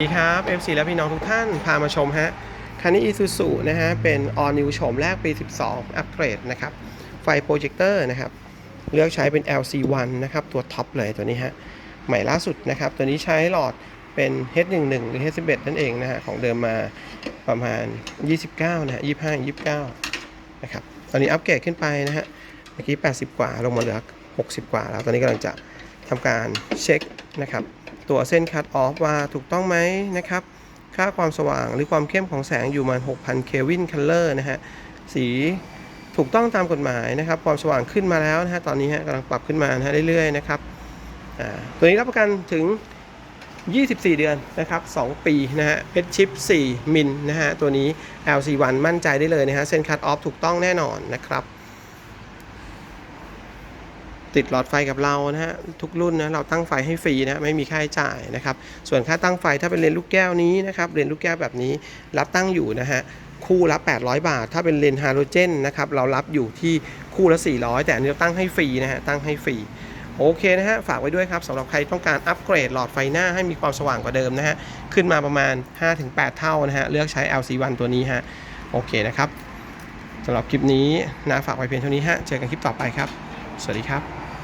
สวัสดีครับ FC และพี่น้องทุกท่าน พามาชมฮะ คันนี้ Isuzu นะฮะ เป็น All New โฉมแรกปี 12 อัปเกรดนะครับ ไฟโปรเจคเตอร์นะครับ เลือกใช้เป็น LC1 นะครับ ตัวท็อปเลยตัวนี้ฮะ ใหม่ล่าสุดนะครับ ตัวนี้ใช้หลอดเป็น H11 หรือ H11 นั่นเองนะฮะ ของเดิมมาประมาณ 29 นะฮะ 25 29 นะครับ ตอนนี้อัปเกรดขึ้นไปนะฮะ เมื่อกี้ 80 กว่า ลงมาเหลือ 60 กว่า แล้ว ตอนนี้กำลังจะทำการเช็คนะครับ ตัวเส้นคัตออฟว่าถูกต้องไหมนะครับ ค่าความสว่างหรือความเข้มของแสงอยู่มาณ6,000เควินคัลเลอร์นะฮะ สีถูกต้องตามกฎหมายนะครับ ความสว่างขึ้นมาแล้วนะฮะตอนนี้ฮะกำลังปรับขึ้นมานะฮะเรื่อยๆนะครับอ่าตัวนี้รับประกันถึง 24 เดือนนะครับ 2 ปีนะฮะเพชรชิป 4 มิลนะฮะตัวนี้ LC1 มั่นใจได้เลยนะฮะเส้นคัตออฟถูกต้องแน่นอนนะครับ ติดหลอดไฟกับเรานะฮะทุกรุ่นนะเราตั้งไฟให้ฟรีนะไม่มีค่าใช้จ่ายนะครับ ส่วนค่าตั้งไฟถ้าเป็นเลนส์ลูกแก้วนี้นะครับเลนส์ลูกแก้วแบบนี้รับตั้งอยู่นะฮะคู่ละ 800 บาท ถ้าเป็นเลนส์ฮาโลเจนนะครับเรารับอยู่ที่คู่ละ 400 แต่อันนี้เราตั้งให้ฟรีนะฮะตั้งให้ฟรีโอเคนะฮะฝากไว้ด้วยครับสำหรับใครต้องการอัปเกรดหลอดไฟหน้าให้มีความสว่างกว่าเดิมนะฮะขึ้นมาประมาณ 5-8 เท่านะฮะเลือกใช้ LC1 ตัวนี้ฮะโอเคนะครับสำหรับคลิปนี้นะฝากไว้เพียงเท่านี้ฮะเจอกันคลิปต่อไปครับ สวัสดีครับ